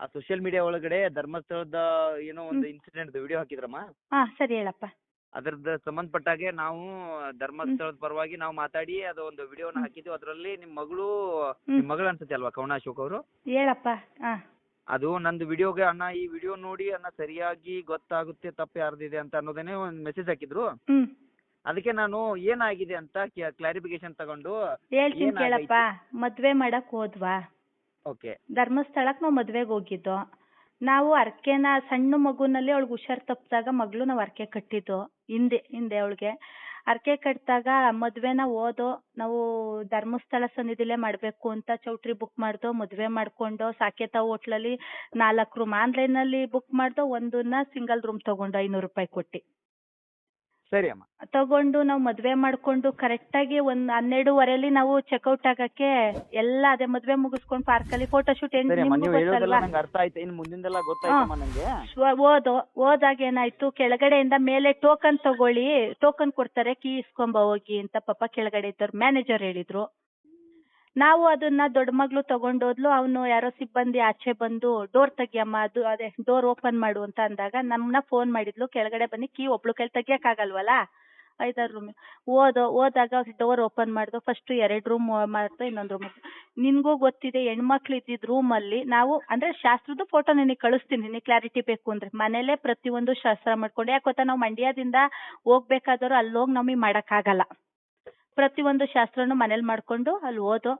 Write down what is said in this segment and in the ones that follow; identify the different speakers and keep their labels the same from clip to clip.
Speaker 1: ಆ social media ಒಳಗಡೆ ಧರ್ಮಸ್ಥಳದ ಏನೋ ಒಂದು ಇನ್ಸಿಡೆಂಟ್ ವಿಡಿಯೋ ಹಾಕಿದ್ರಮ್ಮ?
Speaker 2: ಹಾ ಸರಿ ಹೇಳಪ್ಪ.
Speaker 1: ಅದರದ ಸಂಬಂಧಪಟ್ಟಾಗೆ ನಾವು ಧರ್ಮಸ್ಥಳದ ಪರವಾಗಿ ನಾವು ಮಾತಾಡಿ ಅದು ಒಂದು ವಿಡಿಯೋನ ಹಾಕಿದ್ವಿ. ಅದರಲ್ಲಿ ನಿಮ್ ಮಗಳು
Speaker 2: ನಿಮ್
Speaker 1: ನಿಮ್ಮ ಮಗಳು ಅನ್ಸುತ್ತೆ ಅಲ್ವಾ ಕವನ ಅಶೋಕ್ ಅವರು?
Speaker 2: ಹೇಳಪ್ಪ ಹಾ.
Speaker 1: ಅದು ನಂದು ವಿಡಿಯೋಗೆ ಅಣ್ಣ ಈ ವಿಡಿಯೋ ನೋಡಿ ಅಣ್ಣ ಸರಿಯಾಗಿ ಗೊತ್ತಾಗುತ್ತೆ ತಪ್ಪು ಯಾರ್ದಿದೆ ಅಂತ ಅನ್ನೋದನ್ನೇ ಒಂದು ಮೆಸೇಜ್ ಹಾಕಿದ್ರು.
Speaker 2: ಹ್ಮ್.
Speaker 1: ಅದಕ್ಕೆ ನಾನು ಏನಾಗಿದೆ ಅಂತ ಕ್ಲಾರಿಫಿಕೇಶನ್ ತಗೊಂಡು
Speaker 2: ಹೇಳ್ತೀನಿ
Speaker 1: ಏನಾಗೈತೆ?
Speaker 2: ಕೇಳಪ್ಪ ಮದ್ವೆ ಮಾಡಕ್ ಹೋದ್ವಾ?
Speaker 1: ಓಕೆ
Speaker 2: ಧರ್ಮಸ್ಥಳಕ್ಕೆ ನಾವು ಮದ್ವೆಗೆ ಹೋಗಿದ್ದು. ನಾವು ಅರ್ಕೆನ ಸಣ್ಣ ಮಗುನಲ್ಲಿ ಅವಳಿಗೆ ಹುಷಾರ್ ತಪ್ಪಿದಾಗ ಮಗಳು ನಾವು ಅರ್ಕೆ ಕಟ್ಟಿದ್ದು, ಹಿಂದೆ ಹಿಂದೆ ಅವಳಿಗೆ. ಅರ್ಕೆ ಕಟ್ಟಿದಾಗ ಮದ್ವೆನ ಓದೋ, ನಾವು ಧರ್ಮಸ್ಥಳ ಸನ್ನಿಧಿಲೇ ಮಾಡಬೇಕು ಅಂತ ಚೌಟ್ರಿ ಬುಕ್ ಮಾಡ್ದೋ, ಮದ್ವೆ ಮಾಡ್ಕೊಂಡು ಸಾಕೇತ ಹೋಟ್ಲಲ್ಲಿ ನಾಲ್ಕು ರೂಮ್ ಆನ್ಲೈನಲ್ಲಿ ಬುಕ್ ಮಾಡ್ದೋ ಒಂದನ್ನ ಸಿಂಗಲ್ ರೂಮ್ ತಗೊಂಡು ಐನೂರು ರೂಪಾಯಿ ಕೊಟ್ಟು.
Speaker 1: ಸರಿ ಅಮ್ಮ.
Speaker 2: ತಗೊಂಡು ನಾವು ಮದ್ವೆ ಮಾಡ್ಕೊಂಡು ಕರೆಕ್ಟಾಗಿ ಒಂದ್ ಹನ್ನೆರಡುವರೆಲಿ ನಾವು ಚೆಕ್ಔಟ್ ಆಗಕ್ಕೆ ಎಲ್ಲ ಅದೇ ಮದ್ವೆ ಮುಗಿಸ್ಕೊಂಡು ಪಾರ್ಕಲ್ಲಿ ಫೋಟೋ ಶೂಟ್
Speaker 1: ಸರಿ ಅಮ್ಮ
Speaker 2: ನಿಮ್ಗೂ
Speaker 1: ನೀವು ಹೇಳೋದೆಲ್ಲ ನಂಗೆ ಅರ್ಥ ಆಯ್ತು. ಇನ್ನು ಮುಂದಿಂದೆಲ್ಲ ಗೊತ್ತಾಯ್ತಮ್ಮ ನಂಗೆ?
Speaker 2: ಸ್ವ- ಓದು ಓದಾಗ ಏನಾಯ್ತು? ಕೆಳಗಡೆಯಿಂದ ಮೇಲೆ ಟೋಕನ್ ತಗೊಳ್ಳಿ. ಟೋಕನ್ ಕೊಡ್ತಾರೆ ಕೀ ಇಸ್ಕೊಂಬ ಹೋಗಿ ಅಂತ ಪಾಪ ಕೆಳಗಡೆ ಇದ್ದವ್ರು ಮ್ಯಾನೇಜರ್ ಹೇಳಿದ್ರು. ನಾವು ಅದನ್ನ ದೊಡ್ಡ ಮಗಳು ತಗೊಂಡೋದ್ಲು ಅವನು ಯಾರೋ ಸಿಬ್ಬಂದಿ ಆಚೆ ಬಂದು ಡೋರ್ ತೆಗಿಯಮ್ಮ, ಅದು ಅದೇ ಡೋರ್ ಓಪನ್ ಮಾಡು ಅಂತ ಅಂದಾಗ ನಮ್ಮನ್ನ ಫೋನ್ ಮಾಡಿದ್ಲು. ಕೆಳಗಡೆ ಬನ್ನಿ, ಕೀ ಒಬ್ಳು ಕೈಲಿ ತೆಗಿಯಕ್ಕಾಗಲ್ವಲ್ಲ? ಐದಾರು ರೂಮ್ ಓದೋ ಹೋದಾಗ ಡೋರ್ ಓಪನ್ ಮಾಡ್ದು ಫಸ್ಟ್ ಎರಡು ರೂಮ್ ಮಾಡ್ದು, ಇನ್ನೊಂದು ರೂಮ್ ನಿನ್ಗೂ ಗೊತ್ತಿದೆ, ಹೆಣ್ಮಕ್ಳು ಇದ್ದಿದ್ ರೂಮ್ ಅಲ್ಲಿ ನಾವು, ಅಂದ್ರೆ ಶಾಸ್ತ್ರದ ಫೋಟೋ ನಿನಗೆ ಕಳಿಸ್ತೀನಿ, ನಿನಗೆ ಕ್ಲಾರಿಟಿ ಬೇಕು ಅಂದ್ರೆ. ಮನೇಲೆ ಪ್ರತಿಯೊಂದು ಶಾಸ್ತ್ರ ಮಾಡ್ಕೊಂಡು, ಯಾಕೆ ಗೊತ್ತಾ, ನಾವು ಮಂಡ್ಯದಿಂದ ಹೋಗ್ಬೇಕಾದವ್ರು ಅಲ್ಲಿ ಹೋಗಿ ನಮಗೆ ಮಾಡಕ್ಕಾಗಲ್ಲ. ಪ್ರತಿಯೊಂದು ಶಾಸ್ತ್ರನು ಮನೇಲಿ ಮಾಡ್ಕೊಂಡು ಅಲ್ಲಿ ಓದೋ.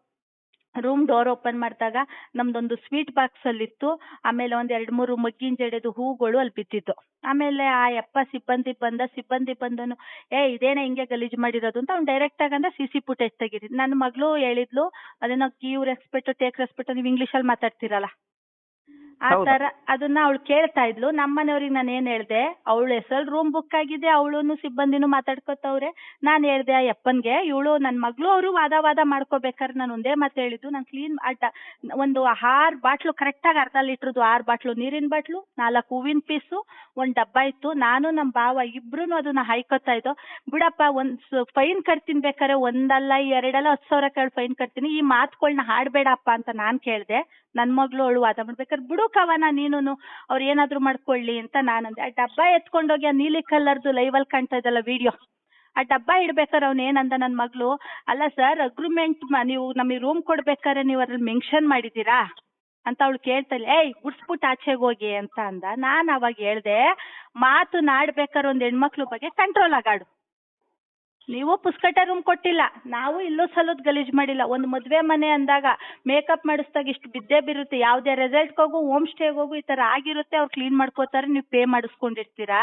Speaker 2: ರೂಮ್ ಡೋರ್ ಓಪನ್ ಮಾಡಿದಾಗ ನಮ್ದೊಂದು ಸ್ವೀಟ್ ಬಾಕ್ಸ್ ಅಲ್ಲಿ ಇತ್ತು ಆಮೇಲೆ ಒಂದ್ ಎರಡ್ ಮೂರು ಮಗ್ಗಿನ ಜಡೆದು ಹೂಗಳು ಅಲ್ಲಿ ಬಿದ್ದಿತ್ತು ಆಮೇಲೆ ಆ ಯಪ್ಪ ಸಿಬ್ಬಂದಿ ಬಂದ, ಸಿಬ್ಬಂದಿ ಬಂದನು, ಏ, ಇದೇನ ಹಿಂಗೆ ಗಲೀಜ್ ಮಾಡಿರೋದು? ಅಂತ ಅವ್ನು ಡೈರೆಕ್ಟ್ ಆಗಿ ಅಂದ್ರೆ ಸಿ ಸಿ ಫುಟೇಜ್ ತೆಗೀರಿ. ನನ್ನ ಮಗಳು ಹೇಳಿದ್ಲು ಅದೇನೋ ಗಿವ್ ರೆಸ್ಪೆಕ್ಟ್ ಟೇಕ್ ರೆಸ್ಪೆಕ್ಟ್ ನೀವು ಇಂಗ್ಲಿಷ್ ಅಲ್ಲಿ ಮಾತಾಡ್ತಿರಲ್ಲ. ಆ ತರ ಅದನ್ನ ಅವಳು ಕೇಳ್ತಾ ಇದ್ಲು. ನಮ್ಮ ಮನೆಯವ್ರಿಗೆ ನಾನು ಏನ್ ಹೇಳ್ದೆ ಅವಳ ಹೆಸರು ರೂಮ್ ಬುಕ್ ಆಗಿದೆ ಅವಳುನು ಸಿಬ್ಬಂದಿನೂ ಮಾತಾಡ್ಕೊತವ್ರೆ. ನಾನ್ ಹೇಳ್ದೆ ಆ ಯಪ್ಪನ್ಗೆ ಇವಳು ನನ್ ಮಗ್ಳು ಅವರು ವಾದ ವಾದ ಮಾಡ್ಕೋಬೇಕಾದ್ರೆ ನಾನು ಒಂದೇ ಮಾತು ಹೇಳಿದ್ದು. ನಾನು ಕ್ಲೀನ್ ಒಂದು ಆರ್ ಬಾಟ್ಲು ಕರೆಕ್ಟ್ ಆಗಿ ಅರ್ಧ ಲೀಟ್ರದ್ದು ಆರ್ ಬಾಟ್ಲು ನೀರಿನ ಬಾಟ್ಲು ನಾಲ್ಕು ಹೂವಿನ ಪೀಸು ಒಂದ್ ಡಬ್ಬ ಇತ್ತು. ನಾನು ನಮ್ ಬಾವ ಇಬ್ರು ಅದನ್ನ ಹಾಯ್ಕೊತಾ ಇದ್ದೋ ಬಿಡಪ್ಪ ಒಂದ್ ಫೈನ್ ಕಟ್ತೀನಿ ಬೇಕಾರೆ ಒಂದಲ್ಲ ಎರಡಲ್ಲ ಹತ್ತು ಸಾವಿರ ಕೇಳಿ ಫೈನ್ ಕಟ್ತೀನಿ. ಈ ಮಾತುಗಳನ್ನ ಹಾಡ್ಬೇಡಪ್ಪ ಅಂತ ನಾನ್ ಕೇಳ್ದೆ. ನನ್ ಮಗ್ಳು ಅವಳು ವಾದ ಮಾಡ್ಬೇಕಾದ್ರೆ ಬಿಡು ಕವನ ನೀನು ಅವ್ರು ಏನಾದ್ರು ಮಾಡ್ಕೊಳ್ಳಿ ಅಂತ ನಾನಂದೆ. ಆ ಡಬ್ಬ ಎತ್ಕೊಂಡೋಗಿ ಆ ನೀಲಿ ಕಲರ್ದು ಅಲ್ಲಿ ಕಾಣ್ತಾ ಇದಲ್ಲ ವಿಡಿಯೋ, ಆ ಡಬ್ಬ ಇಡ್ಬೇಕಾರೆ ಅವ್ನು ಏನಂದ ನನ್ ಮಗಳು, ಅಲ್ಲ ಸರ್ ಅಗ್ರಿಮೆಂಟ್ ನೀವು ನಮಗೆ ರೂಮ್ ಕೊಡ್ಬೇಕಾದ್ರೆ ನೀವು ಅದ್ರಲ್ಲಿ ಮೆನ್ಷನ್ ಮಾಡಿದ್ದೀರಾ? ಅಂತ ಅವ್ಳು ಕೇಳ್ತಾಳೆ ಏಯ್ ಗುಡ್ಸ್ಬಿಟ್ಟು ಆಚೆಗೆ ಹೋಗಿ, ಅಂತ ಅಂದ. ನಾನ್ ಅವಾಗ ಹೇಳ್ದೆ, ಮಾತು ನಾಡ್ಬೇಕಾದ್ರೆ ಒಂದ್ ಹೆಣ್ಮಕ್ಳು ಬಗ್ಗೆ ಕಂಟ್ರೋಲ್ ಆಗಾಡು ನೀವು ಪುಸ್ಕಟ ರೂಮ್ ಕೊಟ್ಟಿಲ್ಲ, ನಾವು ಇಲ್ಲೂ ಸಲದ್ ಗಲೀಜ್ ಮಾಡಿಲ್ಲ. ಒಂದು ಮದ್ವೆ ಮನೆ ಅಂದಾಗ ಮೇಕಪ್ ಮಾಡಿಸ್ದಾಗ ಇಷ್ಟು ಬಿದ್ದೆ ಬಿರುತ್ತೆ, ಯಾವುದೇ ರೆಸಲ್ಟ್ ಹೋಗು ಹೋಮ್ ಸ್ಟೇಗೆ ಹೋಗು ಈ ತರ ಆಗಿರುತ್ತೆ, ಅವ್ರು ಕ್ಲೀನ್ ಮಾಡ್ಕೋತಾರೆ, ನೀವು ಪೇ ಮಾಡಿಸ್ಕೊಂಡಿರ್ತೀರಾ?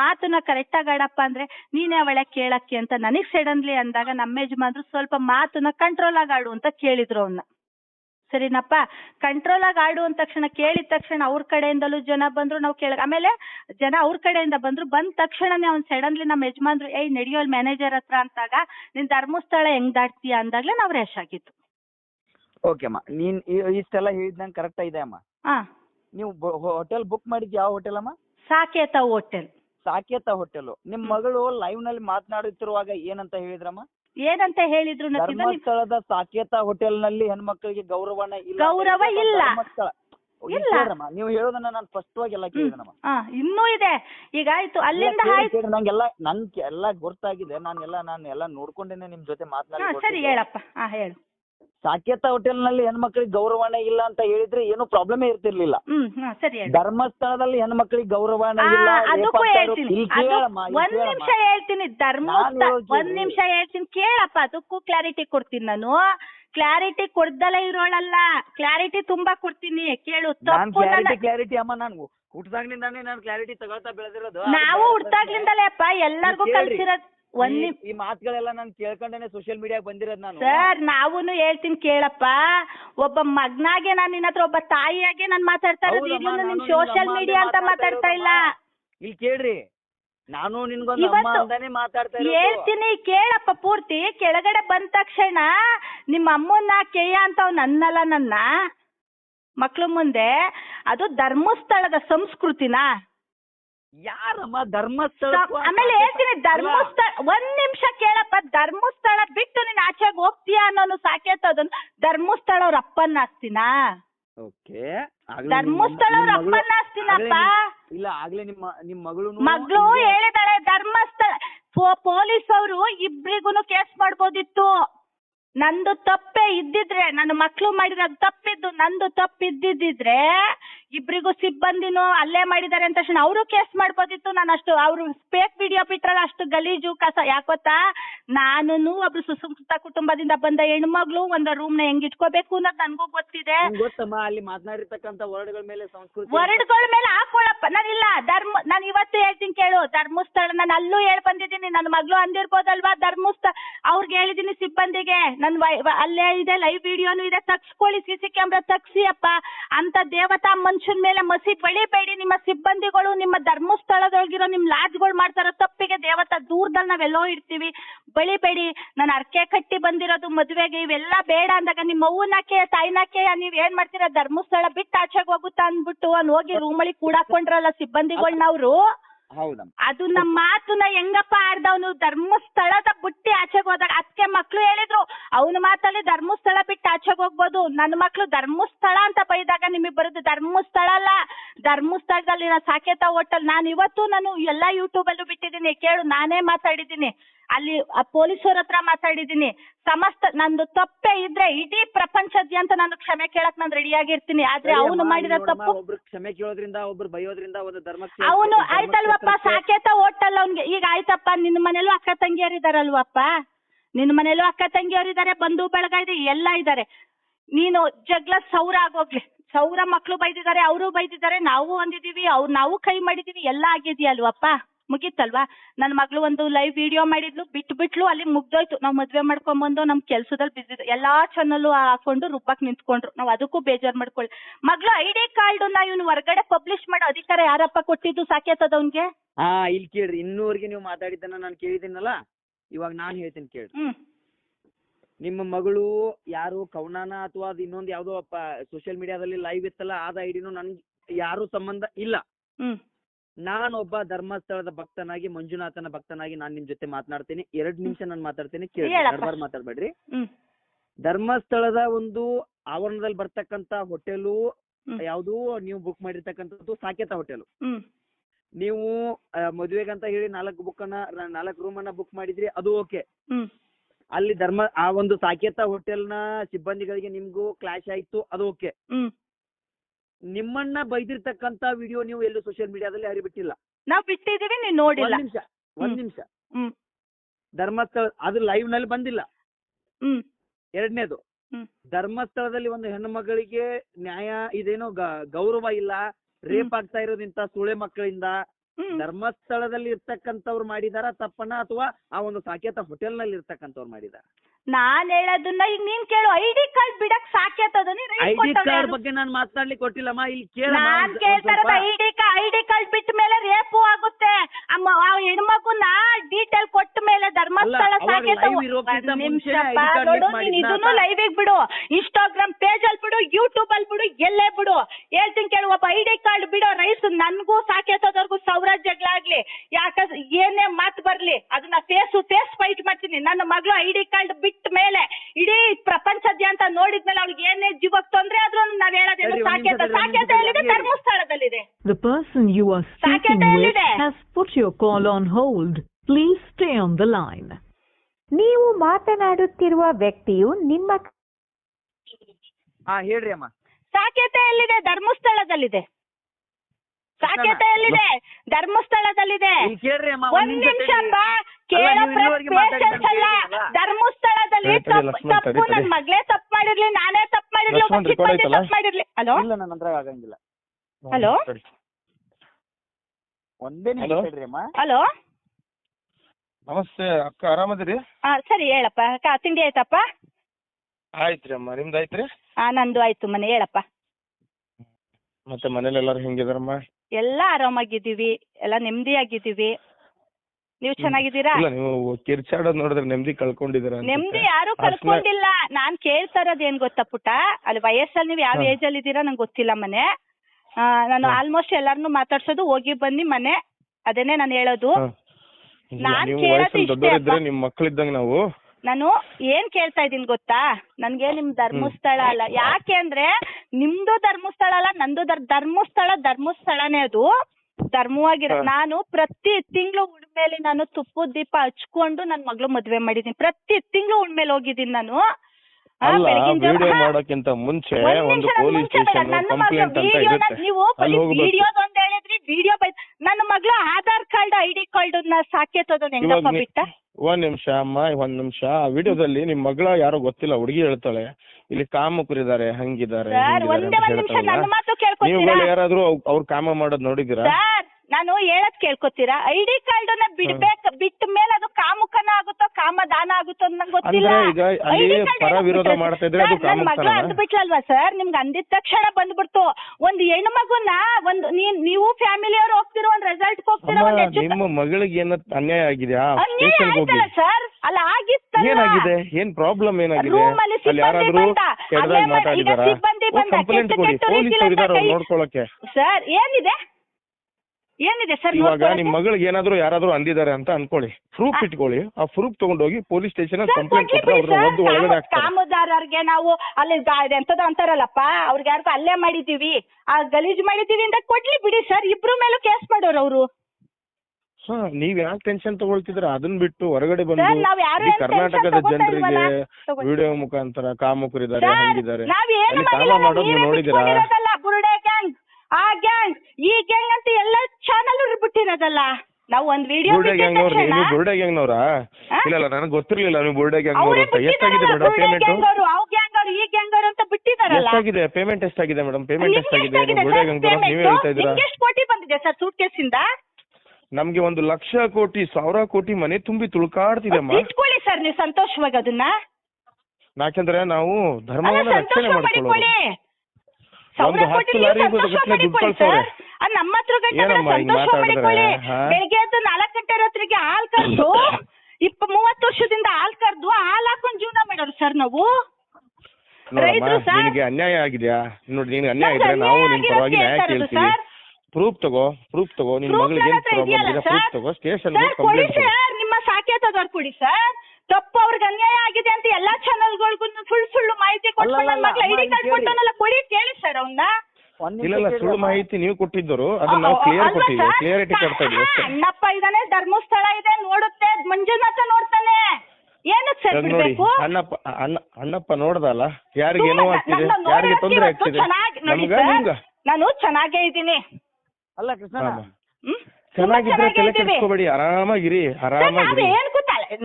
Speaker 2: ಮಾತನ್ನ ಕರೆಕ್ಟ್ ಆಗಿ ಆಡಪ್ಪ ಅಂದ್ರೆ, ನೀನೇ ಅವಳೆ ಕೇಳಕ್ಕೆ ಅಂತ ನನಗ್ ಸಡನ್ಲಿ ಅಂದಾಗ ನಮ್ಮ ಯಜಮಾನ್ರು ಸ್ವಲ್ಪ ಮಾತನ್ನ ಕಂಟ್ರೋಲ್ ಆಡು ಅಂತ ಕೇಳಿದ್ರು ಅವನ್ನ ಸರಿನಪ್ಪ ಕಂಟ್ರೋಲ್ ಆಗಿ ಆಡು ಅಂದ ತಕ್ಷಣ ಕೇಳಿದ ತಕ್ಷಣ ಅವ್ರ ಕಡೆಯಿಂದಲೂ ಜನ ಬಂದ್ರು ನಾವು ಕೇಳ ಆಮೇಲೆ ಜನ ಅವ್ರ ಕಡೆಯಿಂದ ಬಂದ್ರು ಬಂದ ತಕ್ಷಣನೇ ಅವ್ನ್ ಸಡನ್ಲಿ ನಮ್ಮ ಯಜಮಾನ್ರು ಏಯ್ ನಡೆಯೋಲ್ ಮ್ಯಾನೇಜರ್ ಹತ್ರ ಅಂತಾಗ ನಿನ್ ಧರ್ಮಸ್ಥಳ ಹೆಂಗ್ ದಾಟ್ತೀಯ? ಅಂದಾಗ್ಲೇ ನಾವ್ ರ್ಯಾಶ್ ಆಗಿತ್ತು
Speaker 1: ಓಕೆ ಅಮ್ಮ. ನೀನ್ ಇಷ್ಟೆಲ್ಲ ಹೇಳಿದ್ನಂಗೆ ಕರೆಕ್ಟ್ ಇದೆ ಅಮ್ಮ.
Speaker 2: ಹಾ.
Speaker 1: ನೀವು ಹೋಟೆಲ್ ಬುಕ್ ಮಾಡಿದ್ ಯಾವ ಹೋಟೆಲ್ ಅಮ್ಮ?
Speaker 2: ಸಾಕೇತ ಹೋಟೆಲ್
Speaker 1: ಸಾಕೇತ ಹೋಟೆಲ್ ನಿಮ್ ಮಗಳು ಲೈವ್ನಲ್ಲಿ ಮಾತನಾಡುತ್ತಿರುವಾಗ ಏನಂತ ಹೇಳಿದ್ರಮ್ಮ?
Speaker 2: ಏನಂತ ಹೇಳಿದ್ರು ನ ನಿಮ್-
Speaker 1: ಧರ್ಮಸ್ಥಳದ ಸಾಕೇತ ಹೋಟೆಲ್ನಲ್ಲಿ ಹೆಣ್ಮಕ್ಳಿಗೆ ಗೌರವನ ಇಲ್ಲ ಅಂತ
Speaker 2: ಗೌರವ
Speaker 1: ಹೇಳಿದ್ರೆ
Speaker 2: ಇಲ್ಲ.
Speaker 1: ಧರ್ಮಸ್ಥಳ. ಇಲ್ಲಿ
Speaker 2: ಇಲ್ಲ.
Speaker 1: ಕೇಳ್ರಮ್ಮ, ನೀವು ಹೇಳೋದನ್ನ ನಾನು ಸ್ಪಷ್ಟವಾಗಿ ಎಲ್ಲ ಕೇಳಿದನಮ್ಮ
Speaker 2: ಇನ್ನೂ ಇದೆ. ಈಗ ಆಯ್ತು ಅಲ್ಲಿಂದ ಆಯ್ತು.
Speaker 1: ನಂಗೆಲ್ಲ ನನ್ ಎಲ್ಲ ಗೊತ್ತಾಗಿದೆ. ನಾನೆಲ್ಲ ನಾನು ಎಲ್ಲ ನೋಡ್ಕೊಂಡೇನೆ ನಿಮ್ ಜೊತೆ
Speaker 2: ಹಾ ಸರಿ
Speaker 1: ಮಾತನಾಡಿ
Speaker 2: ಹೇಳಪ್ಪ. ಹಾ ಹೇಳು.
Speaker 1: ಸಾಕೇತ ಹೋಟೆಲ್ನಲ್ಲಿ ಹೆಣ್ಮಕ್ಳಿಗೆ ಗೌರವನೇ ಇಲ್ಲ ಅಂತ ಹೇಳಿದ್ರೆ ಏನು ಪ್ರಾಬ್ಲಮ್ ಇರ್ತಿರ್ಲಿಲ್ಲ.
Speaker 2: ಹ್ಮ್ ಹಾ ಸರಿ ಹೇಳು
Speaker 1: ಧರ್ಮಸ್ಥಳದಲ್ಲಿ ಹೆಣ್ಮಕ್ಳಿಗೆ ಗೌರವಣೆ
Speaker 2: ಆ,
Speaker 1: ಇಲ್ಲ
Speaker 2: ಅದಕ್ಕೂ ಹೇಳ್ತೀನಿ
Speaker 1: ಇಲ್ಲಿ
Speaker 2: ಅದು
Speaker 1: ಕೇಳಮ್ಮ, ಇಲ್ಲಿ
Speaker 2: ಒಂದ್
Speaker 1: ಕೇಳಮ್ಮ.
Speaker 2: ನಿಮಿಷ ಹೇಳ್ತೀನಿ.
Speaker 1: ನಾನು ಹೇಳ್ತೀನಿ.
Speaker 2: ಒಂದ್ ನಿಮಿಷ ಹೇಳ್ತೀನಿ. ಕೇಳಪ್ಪ ಅದಕ್ಕೂ ಕ್ಲಾರಿಟಿ ಕೊಡ್ತೀನಿ ನಾನು. ಕ್ಲಾರಿಟಿ ಕೊಡ್ದಲ್ಲ ಇರೋಳಲ್ಲ. ಕ್ಲಾರಿಟಿ ತುಂಬಾ ಕೊಡ್ತೀನಿ. ಕೇಳು
Speaker 1: ನಾನ್
Speaker 2: ತಪ್ಪು
Speaker 1: ಕ್ಲಾರಿಟಿ
Speaker 2: ನನ್ನ-
Speaker 1: ಕ್ಲಾರಿಟಿ ಅಮ್ಮ ನಾನು. ಹುಟ್ದಾಗ್ಲಿಂದಾನೇ ನಾನು ಕ್ಲಾರಿಟಿ ತಗೊಳ್ತಾ ಬೆಳೆದಿರೋದು.
Speaker 2: ನಾವು ಹುಟ್ಟದಾಗ್ಲಿಂದಲೇ ಅಪ್ಪ. ಎಲ್ಲರಿಗೂ
Speaker 1: ಕೇಳ್ರಿ.
Speaker 2: ಕಲ್ಸಿರೋದ್ ಒಂದ್
Speaker 1: ಈ- ಮಾತುಗಳೆಲ್ಲ ನಾನು ಕೇಳ್ಕೊಂಡೇನೆ ಸೋಷಿಯಲ್ ಮೀಡಿಯಾಗ ಬಂದಿರೋದು ನಾನು.
Speaker 2: ಸರ್ ನಾವೂನು ಹೇಳ್ತೀನಿ ಕೇಳಪ್ಪ. ಒಬ್ಬ ಮಗ್ನಾಗೆ ನಾನು ನಿನ್ನ ಹತ್ರ ಒಬ್ಬ ತಾಯಿಯಾಗೆ ನಾನು ಮಾತಾಡ್ತಾ ಇರೋದು.
Speaker 1: ಹೌದಮ್ಮ,
Speaker 2: ಈಗಲೂ ನಿಮ್
Speaker 1: ನಾನು
Speaker 2: ಸೋಷಿಯಲ್ ಮೀಡಿಯಾ ಅಂತ
Speaker 1: ಅಮ್ಮ
Speaker 2: ಮಾತಾಡ್ತಾ ಇಲ್ಲ.
Speaker 1: ಇಲ್ಲಿ ಕೇಳ್ರಿ. ನಾನು ನಿನ್ಗೊಂದು ಅಮ್ಮ
Speaker 2: ಇವತ್ತು
Speaker 1: ಅಂತಾನೆ ಮಾತಾಡ್ತಾ ಇರೋದು.
Speaker 2: ಹೇಳ್ತೀನಿ ಕೇಳಪ್ಪ ಪೂರ್ತಿ. ಕೆಳಗಡೆ ಬಂದ ತಕ್ಷಣ ನಿಮ್ಮ ಅಮ್ಮನ್ನ ಕೇಯ ಅಂತ ನನ್ನಲ್ಲ ನನ್ನ. ಮಕ್ಳು ಮುಂದೆ. ಅದು ಧರ್ಮಸ್ಥಳದ ಸಂಸ್ಕೃತಿನ?
Speaker 1: ಯಾರಮ್ಮ ಧರ್ಮಸ್ಥಳ
Speaker 2: ಆಮೇಲೆ ಹೇಳ್ತೀನಿ ಧರ್ಮಸ್ಥಳ ಒಂದ್ ನಿಮಿಷ ಕೇಳಪ್ಪ ಧರ್ಮಸ್ಥಳ ಬಿಟ್ಟು ನೀನ್ ಆಚೆಗೆ ಹೋಗ್ತೀಯಾ ಅನ್ನೋನು ಸಾಕೇತ ಅದನ್ನ ಧರ್ಮಸ್ಥಳ ಅವ್ರ ಅಪ್ಪನ್ನ ಹಾಕ್ತೀನಾ?
Speaker 1: ಓಕೆ
Speaker 2: ಧರ್ಮಸ್ಥಳ ಅವ್ರ
Speaker 1: ಅಪ್ಪನ್
Speaker 2: ಅಪ್ಪನ ಆಸ್ತಿನಪ್ಪ
Speaker 1: ಇಲ್ಲ ಆಗ್ಲೇ ನಿಮ್ಮ ನಿಮ್ಮ ಮಗಳು
Speaker 2: ಮಗಳು ಹೇಳಿದಾಳೆ ಧರ್ಮಸ್ಥಳ ಪೊಲೀಸ್ ಅವರು ಇಬ್ರಿಗೂನು ಕೇಸ್ ಮಾಡ್ಬೋದಿತ್ತು. ನಂದು ತಪ್ಪೇ ಇದ್ದಿದ್ರೆ ನನ್ನ ಮಕ್ಳು ಮಾಡಿರೋದು ತಪ್ಪಿದ್ದು ನಂದು ತಪ್ಪಿದ್ದಿದ್ರೆ, ಇಬ್ರಿಗೂ ಸಿಬ್ಬಂದಿನೂ ಅಲ್ಲೇ ಮಾಡಿದ್ದಾರೆ ಅಂತ ಅವರು ಕೇಸ್ ಮಾಡ್ಬೋದಿತ್ತು. ನಾನು ಅಷ್ಟು ಅವರು ಫೇಕ್ ವಿಡಿಯೋ ಬಿಟ್ರಲ್ಲ, ಅಷ್ಟು ಗಲೀಜು, ಕಸ ಯಾಕೊತ್ತಾ ನಾನು ಒಬ್ರು ಸುಸಂಸ್ಕೃತ ಕುಟುಂಬದಿಂದ ಬಂದ ಹೆಣ್ಮಗ್ಳು ರೂಮ್ನ ಹೆಂಗ್ ಇಟ್ಕೋಬೇಕು ಅನ್ನೋದ್ ನನಗೂ ಗೊತ್ತಿದೆ.
Speaker 1: ಗೊತ್ತಮ್ಮ ಅಲ್ಲಿ ಮಾತನಾಡಿರ್ತಕ್ಕಂತ ವರ್ಡ್ಗಳ ಮೇಲೆ ಸಂಸ್ಕೃತಿ
Speaker 2: ವರ್ಡ್ಗಳ ಮೇಲೆ ಹಾಕೊಳಪ್ಪ ನಾನಿಲ್ಲ ಧರ್ಮ ನಾನು ಇವತ್ತು ಹೇಳ್ತೀನಿ ಕೇಳು ಧರ್ಮಸ್ಥಳ ನಾನು ಅಲ್ಲೂ ಹೇಳ್ ಬಂದಿದ್ದೀನಿ. ನನ್ನ ಮಗ್ಳು ಅಂದಿರ್ಬೋದಲ್ವಾ ಧರ್ಮಸ್ಥಳ? ಅವ್ರಿಗೆ ಹೇಳಿದೀನಿ ಸಿಬ್ಬಂದಿಗೆ. ನನ್ ಅಲ್ಲೇ ಇದೆ ಲೈವ್ ವಿಡಿಯೋನು ಇದೆ. ತಗ್ಸ್ಕೊಳ್ಳಿ ಸಿ ಸಿ ಕ್ಯಾಮ್ರಾ ತಗ್ಸಿ ಅಪ್ಪ ಅಂತ ದೇವತಾ ಮನುಷ್ಯನ ಮೇಲೆ ಮಸಿ ಬೆಳಿಬೇಡಿ. ನಿಮ್ಮ ಸಿಬ್ಬಂದಿಗಳು ನಿಮ್ಮ ಧರ್ಮಸ್ಥಳದೊಳಗಿರೋ ನಿಮ್ ಲಾಜ್ಗಳು ಮಾಡ್ತಾರೋ ತಪ್ಪಿಗೆ ದೇವತಾ ದೂರದಲ್ಲಿ ನಾವೆಲ್ಲೋ ಇರ್ತೀವಿ. ಬೆಳಿಬೇಡಿ ನಾನು ಅರ್ಕೆ ಕಟ್ಟಿ ಬಂದಿರೋದು ಮದುವೆಗೆ ಇವೆಲ್ಲ ಬೇಡ ಅಂದಾಗ ನಿಮ್ಮ ಅವ್ವನಕ್ಕೆ ತಾಯಿನಕ್ಕೆ ನೀವ್ ಏನ್ ಮಾಡ್ತೀರಾ? ಧರ್ಮಸ್ಥಳ ಬಿಟ್ಟು ಆಚೆಗೆ ಹೋಗುತ್ತಾ ಅಂದ್ಬಿಟ್ಟು ಅವ್ನ್ ಹೋಗಿ ರೂಮಳಿ ಕೂಡಾಕೊಂಡ್ರಲ್ಲ ಸಿಬ್ಬಂದಿಗಳ್ನ ಅವರು?
Speaker 1: ಹೌದಮ್ಮ.
Speaker 2: ಅದು ನಮ್ಮ ಮಾತನ್ನ ಹೆಂಗಪ್ಪ ಆಡ್ದವನು? ಧರ್ಮಸ್ಥಳದ ಬುಟ್ಟಿ ಆಚೆಗೆ ಹೋದಾಗ ಅದಕ್ಕೆ ಮಕ್ಳು ಹೇಳಿದ್ರು. ಅವನ ಮಾತಲ್ಲಿ ಧರ್ಮಸ್ಥಳ ಬಿಟ್ಟು ಆಚೆಗೆ ಹೋಗ್ಬೋದು. ನನ್ನ ಮಕ್ಳು ಧರ್ಮಸ್ಥಳ ಅಂತ ಬೈದಾಗ ನಿಮಗೆ ಬರೋದು ಧರ್ಮಸ್ಥಳ ಅಲ್ಲ. ಧರ್ಮಸ್ಥಳದಲ್ಲಿ ನಾ ಸಾಕೇತ ಹೋಟೆಲ್. ನಾನು ಇವತ್ತು ನಾನು ಎಲ್ಲಾ ಯೂಟ್ಯೂಬ್ ಅಲ್ಲೂ ಬಿಟ್ಟಿದ್ದೀನಿ. ಕೇಳು ನಾನೇ ಮಾತಾಡಿದ್ದೀನಿ. ಅಲ್ಲಿ ಪೊಲೀಸರ ಹತ್ರ ಮಾತಾಡಿದ್ದೀನಿ. ಸಮಸ್ತ ನಂದು ತಪ್ಪೇ ಇದ್ರೆ ಇಡೀ ಪ್ರಪಂಚದ್ಯಂತ ನಾನು ಕ್ಷಮೆ ಕೇಳಕ್ ನಾನು ರೆಡಿಯಾಗಿರ್ತೀನಿ ಆದ್ರೆ ಅವನು
Speaker 1: ನೋಡಮ್ಮ,
Speaker 2: ತಪ್ಪು
Speaker 1: ಒಬ್ರು ಕ್ಷಮೆ ಕೇಳೋದ್ರಿಂದ ಒಬ್ರು ಬಯೋದ್ರಿಂದ ಒಂದು ಧರ್ಮ
Speaker 2: ಅವನು ಆಯ್ತಲ್ವಪ್ಪ ಸಾಕೇತ ಓಟಲ್ ಅವ್ನಿಗೆ. ಈಗ ಆಯ್ತಪ್ಪ ನಿನ್ ಮನೇಲೂ ಅಕ್ಕ ತಂಗಿಯರು ಇದಾರಲ್ವಪ್ಪ? ನಿನ್ನ ಮನೇಲೂ ಅಕ್ಕ ತಂಗಿಯರು ಇದಾರೆ ಬಂಧು ಬಳಗ ಇದೆ ಎಲ್ಲ ಇದಾರೆ. ನೀನು ಜಗ್ಲ ಸೌರ ಆಗೋಗ್ಲಿ. ಸೌರ ಮಕ್ಳು ಬೈದಿದ್ದಾರೆ ಅವರು ಬೈದಿದ್ದಾರೆ ನಾವು ಅಂದಿದೀವಿ ಅವ್ರು ನಾವು ಕೈ ಮಾಡಿದೀವಿ ಎಲ್ಲ ಆಗಿದೆಯಲ್ವಪ್ಪ? ಮುಗೀತಲ್ವಾ? ನನ್ನ ಮಗಳು ಒಂದು ಲೈವ್ ವಿಡಿಯೋ ಮಾಡಿದ್ಲು ಬಿಟ್ಟು ಬಿಟ್ಲು ಅಲ್ಲಿ ಮುಗ್ದೋಯ್ತು. ನಾವು ಮದ್ವೆ ಮಾಡ್ಕೊಂಬಂದು ನಮ್ ಕೆಲ್ಸದಲ್ಲಿ ಬಿಸಿ ಎಲ್ಲಾ ಚಾನಲ್ ಹಾಕೊಂಡು ರುಬ್ಬಕ್ ನಿಂತ್ಕೊಂಡ್ರು. ನಾವು ಅದಕ್ಕೂ ಬೇಜಾರ್ ಮಾಡ್ಕೊಳ್ಳಿ ಮಗಳು ಐ ಡಿ ಕಾರ್ಡ್ನ ಇವ್ನು ಹೊರಗಡೆ ಪಬ್ಲಿಷ್ ಮಾಡೋ ಅಧಿಕಾರ ಯಾರಪ್ಪ ಕೊಟ್ಟಿದ್ದು ಸಾಕೇತದವ್ನ್ಗೆ?
Speaker 1: ಹಾ ಇಲ್ಲಿ ಕೇಳ್ರಿ. ಇನ್ನೂರ್ಗೆ ನೀವು ಮಾತಾಡಿದ್ದನ್ನ ನಾನು ಕೇಳಿದ್ದೀನಲ್ಲ? ಇವಾಗ ನಾನು ಹೇಳ್ತೀನಿ ಕೇಳ್ರಿ.
Speaker 2: ಹ್ಮ್.
Speaker 1: ನಿಮ್ಮ ಮಗಳು ಯಾರು ಕವನಾನ ಅಥವಾ ಅದು ಇನ್ನೊಂದು ಯಾವುದೋ ಸೋಷಿಯಲ್ ಮೀಡಿಯಾದಲ್ಲಿ ಲೈವ್ ಇತ್ತಲ್ಲ ಆದ ಐಡಿನೂ ನನ್ಗೆ ಯಾರು ಸಂಬಂಧ ಇಲ್ಲ.
Speaker 2: ಹ್ಮ್.
Speaker 1: ನಾನೊಬ್ಬ ಧರ್ಮಸ್ಥಳದ ಭಕ್ತನಾಗಿ ಮಂಜುನಾಥನ ಭಕ್ತನಾಗಿ ನಾನು ನಿಮ್ ಜೊತೆ ಮಾತನಾಡ್ತೀನಿ. ಎರಡ್ ನಿಮಿಷ ನಾನು ಮಾತಾಡ್ತೀನಿ. ಕೇಳಿ
Speaker 2: ಹೇಳಪ್ಪ.
Speaker 1: ದರ್ಬಾರ್ ಮಾತಾಡ್ಬೇಡ್ರಿ.
Speaker 2: ಹ್ಮ್.
Speaker 1: ಧರ್ಮಸ್ಥಳದ ಒಂದು ಆವರಣದಲ್ಲಿ ಬರ್ತಕ್ಕಂತ ಹೋಟೆಲು
Speaker 2: ಹ್ಮ್.
Speaker 1: ಯಾವುದು ನೀವು ಬುಕ್ ಮಾಡಿರ್ತಕ್ಕಂಥದ್ದು ಸಾಕೇತ ಹೋಟೆಲ್.
Speaker 2: ಹ್ಮ್.
Speaker 1: ನೀವು ಆ, ಮದುವೆಗಂತ ಹೇಳಿ ನಾಲ್ಕು ಬುಕ್ ಅನ್ನ ನಾಲ್ಕು ರೂಮ್ ಅನ್ನ ಬುಕ್ ಮಾಡಿದ್ರಿ ಅದು ಓಕೆ
Speaker 2: ಹ್ಮ್.
Speaker 1: ಅಲ್ಲಿ ಧರ್ಮ ಆ ಒಂದು ಸಾಕೇತ ನ ಸಿಬ್ಬಂದಿಗಳಿಗೆ ನಿಮ್ಗೂ ಕ್ಲಾಶ್ ಆಯ್ತು ಅದು ಓಕೆ
Speaker 2: ಹ್ಮ್.
Speaker 1: ನಿಮ್ಮನ್ನ ಬೈದಿರ್ತಕ್ಕಂತ ವಿಡಿಯೋ ನೀವು ಎಲ್ಲೂ ಸೋಷಿಯಲ್ ಮೀಡಿಯಾದಲ್ಲಿ ಹರಿಬಿಟ್ಟಿಲ್ಲ.
Speaker 2: ನಾವು ಬಿಟ್ಟಿದೀವಿ ನೀವು ನೋಡಿಲ್ಲ.
Speaker 1: ಒಂದ್ ನಿಮಿಷ ಒಂದ್ ನಿಮಿಷ.
Speaker 2: ಹ್ಮ್.
Speaker 1: ಧರ್ಮಸ್ಥಳ ಅದು ಲೈವ್ನಲ್ಲಿ ಬಂದಿಲ್ಲ.
Speaker 2: ಹ್ಮ್.
Speaker 1: ಎರಡನೇದು.
Speaker 2: ಹ್ಮ್.
Speaker 1: ಧರ್ಮಸ್ಥಳದಲ್ಲಿ ಒಂದು ಹೆಣ್ಣು ಮಗಳಿಗೆ ನ್ಯಾಯ ಇದೇನೋ ಗ- ಗೌರವ ಇಲ್ಲ. ರೇಪ್ ಆಗ್ತಾ ಇರೋದಿಂತ ಸುಳೆ ಮಕ್ಕಳಿಂದ.
Speaker 2: ಹ್ಮ್.
Speaker 1: ಧರ್ಮಸ್ಥಳದಲ್ಲಿ ಇರ್ತಕ್ಕಂಥವ್ರು ಮಾಡಿದಾರ ತಪ್ಪನ್ನ ಅಥವಾ ಆ ಒಂದು ಸಾಕೇತ ಹೋಟೆಲ್ನಲ್ಲಿ ಇರ್ತಕ್ಕಂಥವ್ರು ಮಾಡಿದಾರ?
Speaker 2: ನಾನ್ ಹೇಳೋದನ್ನ ಈಗ ನೀನ್ ಕೇಳು. ಐ ಡಿ ಕಾರ್ಡ್ ಬಿಡಕ್ ಸಾಕ್ಯತದ ನೀನ್
Speaker 1: ಐ ಡಿ ಕಾರ್ಡ್ ಬಗ್ಗೆ ನಾನು ಮಾತಾಡ್ಲಿಕ್ಕೆ ಕೊಟ್ಟಿಲ್ಲಮ್ಮ ಇಲ್ಲಿ ಕೇಳಮ್ಮ
Speaker 2: ನಾನ್
Speaker 1: ಒಂದ್- ಒಂದ್
Speaker 2: ಕೇಳ್ತಾ ಇರೋದು
Speaker 1: ಸ್ವಲ್ಪ.
Speaker 2: I D I D card ಬಿಟ್ಟ ಮೇಲೆ ರೇಪು ಆಗುತ್ತೆ. ಅಮ್ಮ ಆ ಹೆಣ್ಮಗುನ ಡೀಟೇಲ್ ಕೊಟ್ಟ ಮೇಲೆ ಧರ್ಮಸ್ಥಳ ಇದನ್ನು? ಲೈವ್ ಬಿಡು. ಇನ್ಸ್ಟಾಗ್ರಾಮ್ ಪೇಜ್ ಅಲ್ಲಿ ಬಿಡು ಯೂಟ್ಯೂಬ್ ಅಲ್ಲಿ ಬಿಡು ಎಲ್ಲೇ ಬಿಡು. ಹೇಳ್ತೀನಿ ಕೇಳು ಒಬ್ಬ ಐ ಡಿ ಕಾರ್ಡ್ ಬಿಡೋ ರೈಸ್ ನನ್ಗೂ ಸಾಕೇತದವ್ರಿಗೂ ಸೌರ ಜಗಳ ಆಗ್ಲಿ ಯಾಕಂದ್ರೆ ಏನೇ ಮಾತು ಬರ್ಲಿ ಅದನ್ನ ಫೇಸ್ ಫೇಸ್ ಫೈಟ್ ಮಾಡ್ತೀನಿ. ನನ್ನ ಮಗಳು ಐ ಡಿ ಕಾರ್ಡ್ ಬಿಟ್ಟ ಮೇಲೆ ಇಡೀ ಪ್ರಪಂಚದಾದ್ಯಂತ ನೋಡಿದ್ಮೇಲೆ ಅವ್ಳಿಗೆ ಏನೇ ಜೀವಕ್ ತೊಂದ್ರೆ ಆದ್ರೂ ನಾವ್ ಹೇಳೋದೇನು ಸಾಕೇತ ಸಾಕೇತ ಎಲ್ಲಿದೆ ಧರ್ಮಸ್ಥಳದಲ್ಲಿದೆ.
Speaker 3: The person you are speaking
Speaker 2: Saketa
Speaker 3: with has put your call on hold. Please stay on the line.
Speaker 4: ನೀವು ಮಾತನಾಡುತ್ತಿರುವ ವ್ಯಕ್ತಿಯು ನಿಮ್ಮ
Speaker 1: ಹಾ ಹೇಳ್ರಿ ಅಮ್ಮ.
Speaker 2: ಸಾಕೇತ ಎಲ್ಲಿದೆ ಧರ್ಮಸ್ಥಳದಲ್ಲಿದೆ. ಸಾಕೇತ ಎಲ್ಲಿದೆ ಧರ್ಮಸ್ಥಳದಲ್ಲಿದೆ. ಒಂದ್ ನಿಮಿಷ ಧರ್ಮಸ್ಥಳದಲ್ಲಿ ತಪ್ಪು ನನ್ ಮಗಳೇ ತಪ್ಪು ಮಾಡಿರ್ಲಿ ನಾನೇ ತಪ್ಪು ಮಾಡಿರ್ಲಿ ಒಬ್ಬ ತಪ್ಪು ಮಾಡಿರ್ಲಿ. ಹಲೋ?
Speaker 1: ಇಲ್ಲ ನನ್ನ ಹತ್ರ ಆಗಂಗಿಲ್ಲ.
Speaker 2: ಹಲೋ?
Speaker 5: ಸರಿ.
Speaker 1: ಒಂದೇ ನಿಮಿಷ ಹೇಳ್ರಿ ಅಮ್ಮ.
Speaker 2: ಹಲೋ?
Speaker 5: ನಮಸ್ತೆ ಅಕ್ಕ ಆರಾಮದಿರಿ?
Speaker 2: ಹಾ ಸರಿ ಹೇಳಪ್ಪ. ಅಕ್ಕ ತಿಂಡಿ ಆಯ್ತಪ್ಪ?
Speaker 5: ಆಯ್ತ್ರಿ ಅಮ್ಮ ನಿಮ್ದು ಆಯ್ತ್ರಿ?
Speaker 2: ಹಾ ನಂದು ಆಯ್ತು ಮನೆ ಹೇಳಪ್ಪ.
Speaker 5: ಮತ್ತೆ ಮನೇಲಿ ಎಲ್ಲಾರು ಹೆಂಗಿದಾರಮ್ಮ?
Speaker 2: ಎಲ್ಲ ಆರಾಮಾಗಿದ್ದೀವಿ ಎಲ್ಲ ನೆಮ್ಮದಿಯಾಗಿದ್ದೀವಿ. ನೀವು ಚೆನ್ನಾಗಿದ್ದೀರಾ
Speaker 5: ಇಲ್ಲ ನೀವು ಕಿರ್ಚಾಡೋದ್ ನೋಡಿದ್ರೆ ನೆಮ್ಮದಿ ಕಳ್ಕೊಂಡಿದ್ದೀರಾ ಅನ್ಸುತ್ತೆ.
Speaker 2: ನೆಮ್ಮದಿ ಯಾರು. ಕಳ್ಕೊಂಡಿಲ್ಲ ನಾನ್ ಕೇಳ್ತಾ ಇರೋದು ಏನ್ ಗೊತ್ತಾ ಪುಟ್ಟ ಅಲ್ಲಿ ವಯಸ್ಸಲ್ಲಿ ನೀವು ಯಾವ
Speaker 5: ಹಾ.
Speaker 2: ಏಜ್ ಅಲ್ಲಿ ಇದ್ದೀರಾ ನಂಗೆ ಗೊತ್ತಿಲ್ಲ ಮನೆ ಆ, ನಾನು
Speaker 5: ಹಾ.
Speaker 2: ಆಲ್ಮೋಸ್ಟ್ ಎಲ್ಲಾರನ್ನು ಮಾತಾಡ್ಸೋದು ಹೋಗಿ ಬನ್ನಿ ಮನೆ ಅದೇನೆ ನಾನು ಹೇಳೋದು
Speaker 5: ಹಾ. ಇಲ್ಲ,
Speaker 2: ನಾನ್
Speaker 5: ನೀವು
Speaker 2: ಕೇಳೋದು
Speaker 5: ವಯಸ್ಸಲ್ಲಿ
Speaker 2: ಇಷ್ಟೇ
Speaker 5: ದೊಡ್ಡವರಿದ್ರೆ
Speaker 2: ಅಪ್ಪ.
Speaker 5: ನಿಮ್ ಮಕ್ಳಿದ್ದಂಗ ನಾವು
Speaker 2: ನಾನು ಏನ್ ಕೇಳ್ತಾ ಇದೀನಿ ಗೊತ್ತಾ ನನ್ಗೆ ನಿಮ್ ಧರ್ಮಸ್ಥಳ ಅಲ್ಲ ಯಾಕೆ ಅಂದ್ರೆ ನಿಮ್ದು ಧರ್ಮಸ್ಥಳ ಅಲ್ಲ ನಂದು ಧರ್- ಧರ್ಮಸ್ಥಳ ಧರ್ಮಸ್ಥಳನೇ ಅದು ಧರ್ಮವಾಗಿರೋ. ನಾನು ಪ್ರತಿ ತಿಂಗಳು ಹುಣ್ಮೇಲೆ ನಾನು ತುಪ್ಪದ ದೀಪ ಹಚ್ಕೊಂಡು ನನ್ ಮಗಳು ಮದ್ವೆ ಮಾಡಿದೀನಿ ಪ್ರತಿ ತಿಂಗಳು ಹುಣ್ಮೇಲೆ ಹೋಗಿದ್ದೀನಿ ನಾನು ಆ,
Speaker 5: ಅಲ್ಲ
Speaker 2: ಬೆಳಗಿನ ಜಾವ-
Speaker 5: ವಿಡಿಯೋ
Speaker 2: ಹಾ.
Speaker 5: ಮಾಡೋಕ್ಕಿಂತ ಮುಂಚೆ
Speaker 2: ಒಂದ್
Speaker 5: ಒಂದು
Speaker 2: ನಿಮಿಷ
Speaker 5: ಪೊಲೀಸ್
Speaker 2: ಮುಂಚೆ ಬೇಡ.
Speaker 5: ಸ್ಟೇಷನ್
Speaker 2: ನನ್ನ ಮಗಳು
Speaker 5: ಕಂಪ್ಲೇಂಟ್ ಅಂತ
Speaker 2: ವಿಡಿಯೋನ
Speaker 5: ಇರುತ್ತೆ
Speaker 2: ನೀವು
Speaker 5: ಅಲ್ಲಿ ಹೋಗ್ಬೇಕು
Speaker 2: ವಿಡಿಯೋದ ಒಂದ್ ಹೇಳಿದ್ರಿ ವಿಡಿಯೋ ಬೈ ನನ್ನ ಮಗಳು ಆಧಾರ್ ಕಾರ್ಡ್ ಐಡಿ ಡಿ ಕಾರ್ಡ್ನ ಸಾಕೇತದ
Speaker 5: ಇವಾಗ
Speaker 2: ಹೆಂಗಪ್ಪ
Speaker 5: ನೀ-
Speaker 2: ಬಿಟ್ಟ
Speaker 5: ಒಂದ್ ನಿಮಿಷ ಅಮ್ಮ ಒಂದ್ ನಿಮಿಷ ಆ ವಿಡಿಯೋದಲ್ಲಿ ನಿಮ್ ಮಗಳ ಯಾರೋ ಗೊತ್ತಿಲ್ಲ ಹುಡುಗಿ ಹೇಳ್ತಾಳೆ ಇಲ್ಲಿ ಕಾಮುಕರಿದ್ದಾರೆ ಹಂಗಿದ್ದಾರೆ
Speaker 2: ಸರ್
Speaker 5: ಹಿಂಗಿದ್ದಾರೆ
Speaker 2: ಒಂದೇ
Speaker 5: ಅಂತ
Speaker 2: ಒಂದ್ ನಿಮಿಷ
Speaker 5: ಹೇಳ್ತಾಳಲ್ಲ
Speaker 2: ನನ್ನ ಮಾತು ಕೇಳ್ಕೊತೀರಾ?
Speaker 5: ನೀವುಗಳು ಯಾರಾದ್ರೂ ಅವ್ರ ಅವ್ರ್ ಕಾಮ ಮಾಡೋದ್ ನೋಡಿದೀರಾ
Speaker 2: ಸರ್ ನಾನು ಹೇಳದ್ ಕೇಳ್ಕೊತೀರಾ? ಐ ಡಿ ಕಾರ್ಡ್ ಅನ್ನ ಬಿಡ್ಬೇಕು ಬಿಟ್ಟ ಮೇಲೆ ಅದು ಕಾಮುಕನ ಆಗುತ್ತೋ ಕಾಮದಾನ ಆಗುತ್ತೋ ಅಂತ ನಂಗೆ ಗೊತ್ತಿಲ್ಲ.
Speaker 5: ಅಂದ್ರೆ ಈಗ ಅಲ್ಲಿ
Speaker 2: ID card
Speaker 5: ಪರ
Speaker 2: ಏನಕ್ಕೆ
Speaker 5: ವಿರೋಧ
Speaker 2: ಬಿಟ್ರೆ-
Speaker 5: ಮಾಡ್ತಾ ಇದ್ರೆ ಅದು
Speaker 2: ಸರ್, ನನ್ ಮಗಳು? ಅಂದ್ಬಿಟ್ಲಲ್ವಾ ಸರ್? ನಿಮ್ಗೆ ಅಂದಿದ ತಕ್ಷಣ ಬಂದ್ಬಿಡ್ತು. ಒಂದ್ ಹೆಣ್ಣು ಮಗುನ ಒಂದ್ ನೀನ್ ನೀವು ಫ್ಯಾಮಿಲಿಯವ್ರು ಹೋಗ್ತಿರೋ ಒಂದ್ ರೆಸಲ್ಟ್ ಹೋಗ್ತಿರೋ
Speaker 5: ಅಮ್ಮ
Speaker 2: ಒಂದ್ ಹೆಚ್ಚು
Speaker 5: ನಿಮ್ಮ ಮಗಳಿಗೆ ಏನ ಅನ್ಯಾಯ ಆಗಿದ್ಯಾ?
Speaker 2: ಅನ್ಯಾಯ
Speaker 5: ಸ್ಟೇಷನ್ಗೆ ಹೋಗಿ
Speaker 2: ಆಯ್ತಲ್ಲ ಸರ್. ಅಲ್ಲ ಆಗಿತ್ತಲ್ಲ.
Speaker 5: ಏನಾಗಿದೆ? ಏನ್ ಪ್ರಾಬ್ಲಮ್ ಏನಾಗಿದೆ?
Speaker 2: ರೂಮ್ ಅಲ್ಲಿ
Speaker 5: ಅಲ್ಲಿ
Speaker 2: ಸಿಬ್ಬಂದಿ
Speaker 5: ಯಾರಾದ್ರೂ
Speaker 2: ಬಂದ.
Speaker 5: ಕೆಟ್ಟದಾಗಿ
Speaker 2: ಅಲ್ಲೇ ಮ- ಈಗ
Speaker 5: ಮಾತಾಡಿದಾರಾ?
Speaker 2: ಸಿಬ್ಬಂದಿ ಬಂದ.
Speaker 5: ಕಂಪ್ಲೇಂಟ್
Speaker 2: ಕೆಟ್ಟ
Speaker 5: ಕೊಡಿ
Speaker 2: ಕೆಟ್ಟ
Speaker 5: ಪೊಲೀಸ್
Speaker 2: ರೀತಿಲಿ
Speaker 5: ಇದಾರೆ
Speaker 2: ಕೈ-
Speaker 5: ನೋಡ್ಕೊಳಕ್ಕೆ.
Speaker 2: ಸರ್ ಏನಿದೆ? ಏನಿದೆ ಸರ್
Speaker 5: ಇವಾಗ ನಿಮ್ ಮಗಳಿಗೆ ಏನಾದ್ರು ಯಾರಾದ್ರೂ ಅಂದಿದ್ದಾರೆ ಅಂತ ಅನ್ಕೊಳ್ಳಿ. ಪ್ರೂಫ್. ಇಟ್ಕೊಳ್ಳಿ. ಆ ಪ್ರೂಫ್ ತಗೊಂಡೋಗಿ ಪೊಲೀಸ್ ಸ್ಟೇಷನ್
Speaker 2: ಸರ್
Speaker 5: ಕಂಪ್ಲೇಂಟ್
Speaker 2: ಕೊಡ್ಲಿ
Speaker 5: ಕೊಟ್ರೆ
Speaker 2: ಬಿಡಿ
Speaker 5: ಅವ್ರನ್ನ
Speaker 2: ಸರ್
Speaker 5: ಒದ್ದು ಒಳಗಡೆ
Speaker 2: ಕಾಮ-
Speaker 5: ಹಾಕ್ತಾರೆ
Speaker 2: ಕಾಮಗಾರರಿಗೆ ನಾವು ಅಲ್ಲಿ ಗ- ಎಂತದೋ ಅಂತಾರಲ್ಲಪ್ಪ ಅವ್ರಿಗೆ ಯಾರಿಗೂ ಅಲ್ಲೇ ಮಾಡಿದೀವಿ ಆ ಗಲೀಜ್ ಮಾಡಿದೀವಿ ಅಂತ ಕೊಡ್ಲಿ ಬಿಡಿ ಸರ್ ಇಬ್ರು ಮೇಲೂ ಕೇಸ್ ಮಾಡೋರು ಅವರು.
Speaker 5: ಹಾ ನೀವ್ ಯಾಕೆ ಟೆನ್ಷನ್ ತಗೊಳ್ತಿದ್ರ ಅದನ್ನ ಬಿಟ್ಟು ಹೊರಗಡೆ ಬಂದು
Speaker 2: ಸರ್ ನಾವ್ ಯಾರು
Speaker 5: ಇಡೀ ಕರ್ನಾಟಕದ ಜನರಿಗೆ ವಿಡಿಯೋ ಮುಖಾಂತರ ಕಾಮುಕರಿದ್ದಾರೆ ಹಂಗಿದ್ದಾರೆ.
Speaker 2: ನಾವ್ ಏನು
Speaker 5: ಅಲ್ಲಿ ಕಾಮ ಮಾಡೋದು ನೀವು ನೋಡಿದಿರಾ
Speaker 2: ಬುರುಡೆ ಆ ಗ್ಯಾಂಗ್ ಈ ಗ್ಯಾಂಗ್ ಅಂತ ಎಲ್ಲ ಚಾನಲ್ ಬಿಟ್ಟಿರೋದಲ್ಲ. ನಾವು ಒಂದ್ ವಿಡಿಯೋ
Speaker 5: ಬುರ್ಡೆ ಗ್ಯಾಂಗ್ ನೀವು ಬುರ್ಡೆ ಗ್ಯಾಂಗ್ ನವ್ರಾ? ಇಲ್ಲ ಇಲ್ಲ ನನಗೆ ಗೊತ್ತಿರ್ಲಿಲ್ಲ ನೀವು ಬುರ್ಡೆ ಗ್ಯಾಂಗ್
Speaker 2: ಅವರೇ
Speaker 5: ಅಂತ. ಎಷ್ಟಾಗಿದೆ ಮೇಡಮ್ ಪೇಮೆಂಟ್
Speaker 2: ಗ್ಯಾಂಗ್ ಅವರು ಆ ಗ್ಯಾಂಗ್ ಅವರು ಈ ಗ್ಯಾಂಗ್ ಅವರು ಅಂತ ಬಿಟ್ಟಿದಾರಲ್ಲ.
Speaker 5: ಎಷ್ಟಾಗಿದೆ? ಪೇಮೆಂಟ್ ಎಷ್ಟಾಗಿದೆ ಮೇಡಮ್ ಪೇಮೆಂಟ್ ಎಷ್ಟಾಗಿದೆ? ನೀವು ಬುರ್ಡೆ ಗ್ಯಾಂಗ್ ನೀವೇ
Speaker 2: ನೀವು
Speaker 5: ಹೇಳ್ತಾ ಇದ್ದೀರಾ?
Speaker 2: ಎಷ್ಟು ಕೋಟಿ ಬಂದಿದೆ ಸರ್ ಸೂಟ್ ಕೇಸಿಂದ
Speaker 5: ನಮ್ಗೆ ಒಂದು ಲಕ್ಷ ಕೋಟಿ ಸಾವಿರ ಕೋಟಿ ಮನೆ ತುಂಬಿ ತುಳ್ಕಾಡ್ತಿದೆಮ್ಮ
Speaker 2: ಇಟ್ಕೊಳ್ಳಿ ಸರ್ ನೀವು ಸಂತೋಷವಾಗಿ ಅದನ್ನ.
Speaker 5: ಯಾಕಂದ್ರೆ ನಾವು ಧರ್ಮವನ್ನ ರಕ್ಷಣೆ ಮಾಡ್ಕೊಳ್ಳೋದು.
Speaker 2: ಮಾಡಿಕೊಳ್ಳಿ ಸಾವಿರ
Speaker 5: ಹತ್ತು
Speaker 2: ನೀವು ಸಂತೋಷ ಮಾಡಿಕೊಳ್ಳಿ. ಸರ್. ಅದ್ ನಮ್ಮ ಹತ್ರ ಸಂತೋಷ? ಮಾಡಿಕೊಳ್ಳಿ? ಬೆಳಿಗ್ಗೆ ಎದ್ದು ನಾಲ್ಕು ಗಂಟೆ ರಾತ್ರಿಗೆ ಹಾಲ್ ಕರ್ದು ಇಪ್ಪ ಮೂವತ್ತು ವರ್ಷದಿಂದ ಹಾಲ್ ಕರ್ದು ಹಾಲ್ ಹಾಕೊಂಡ್ ಜೀವನ ಮಾಡೋರು ಸರ್ ನಾವು?
Speaker 5: ನಿನಗೆ ಅನ್ಯಾಯ ಆಗಿದ್ಯಾ? ನೋಡಿ ನಿನ್ಗೆ ಅನ್ಯಾಯ ಇದ್ರೆ ನಾವು ನಿನ್ ಪರವಾಗಿ ನ್ಯಾಯ ಕೇಳ್ತೀವಿ. ಪ್ರೂಫ್ ತಗೋ ಪ್ರೂಫ್ ತಗೋ. ನಿನ್ ಮಗಳಿಗೆ ಏನ್ ಪ್ರಾಬ್ಲಮ್ ಇದೆ? ಪ್ರೂಫ್ ತಗೋ. ಸ್ಟೇಷನ್
Speaker 2: ಸರ್ ಕೊಡು. ಸರ್ ನಿಮ್ಮ ಸಾಕೇತದವ್ರು ಕೊಡಿ ಸರ್. ತಪ್ಪು ಅವ್ರಿಗೆ ಅನ್ಯಾಯ ಆಗಿದೆ ಅಂತ ಎಲ್ಲಾ ಚಾನೆಲ್ಗಳಿಗೂ ಸುಳ್ಳು ಸುಳ್ಳು ಮಾಹಿತಿ ಕೊಟ್ಟು
Speaker 1: ಅಲ್ಲ,
Speaker 2: ನನ್ನ
Speaker 1: ಅಲ್ಲ,
Speaker 2: ಮಕ್ಳು ಐಡಿ ಕಾರ್ಡ್
Speaker 1: ಇಲ್ಲಿ
Speaker 2: ಕೊಟ್ಟಾನಲ್ಲ ಕೊಡಿ ಕೇಳಿ ಸರ್ ಅವನ್ನ
Speaker 1: ಒಂದ್ ನಿಮಿಷ
Speaker 5: ಇಲ್ಲ ಇಲ್ಲ
Speaker 1: ಕೇಳಿ
Speaker 5: ಸುಳ್ಳು
Speaker 1: ಅಮ್ಮ.
Speaker 5: ಮಾಹಿತಿ ನೀವು ಕೊಟ್ಟಿದ್ದರು. ಅದನ್ನ ನಾವು ಕ್ಲಿಯರ್
Speaker 2: ಅಲ್ವಾ
Speaker 5: ಕೊಟ್ಟಿದ್ದೀವಿ
Speaker 2: ಸರ್?
Speaker 5: ಕ್ಲಿಯರಿಟಿ ಕೊಡ್ತಾ ಇದ್ದೀವಿ ಅಷ್ಟೇ.
Speaker 2: ಅಣ್ಣಪ್ಪ ಇದಾನೆ ಧರ್ಮಸ್ಥಳ ಇದೆ ನೋಡುತ್ತೆ ಮಂಜುನಾಥ ನೋಡ್ತಾನೆ. ಏನು ಸರ್
Speaker 5: ಇವಾಗ ನೋಡಿ
Speaker 2: ಬಿಡ್ಬೇಕು?
Speaker 5: ಅಣ್ಣಪ್ಪ ಅಣ್ಣ ಅಣ್ಣಪ್ಪ ನೋಡ್ದಲ್ಲ ಯಾರಿಗೆ ಏನೋ ಆಗ್ತಿದೆ
Speaker 2: ನನ್ನ
Speaker 5: ಯಾರಿಗೆ
Speaker 2: ನೋಡೋಕೆ
Speaker 5: ತೊಂದರೆ
Speaker 2: ಇವತ್ತು
Speaker 5: ಆಗ್ತಿದೆ.
Speaker 2: ಚೆನ್ನಾಗಿ ನೋಡಿ
Speaker 5: ನಮ್ಗ
Speaker 2: ಸರ್, ನಾನು ಚೆನ್ನಾಗೇ ಇದ್ದೀನಿ.
Speaker 1: ಅಲ್ಲ ಕೃಷ್ಣ
Speaker 5: ಆಮ.
Speaker 2: ಹ್ಮ್? ತುಂಬಾ
Speaker 5: ಚೆನ್ನಾಗಿದ್ರೆ
Speaker 2: ಚೆನ್ನಾಗೇ
Speaker 5: ತಲೆ
Speaker 2: ಇದ್ದೀವಿ.
Speaker 5: ಕೆಡಿಸ್ಕೋಬೇಡಿ ಆರಾಮಾಗಿರಿ
Speaker 2: ಸರ್ ನಾವ್
Speaker 5: ಆರಾಮಾಗಿರಿ.
Speaker 2: ಏನ್ಕೂ ತಲೆ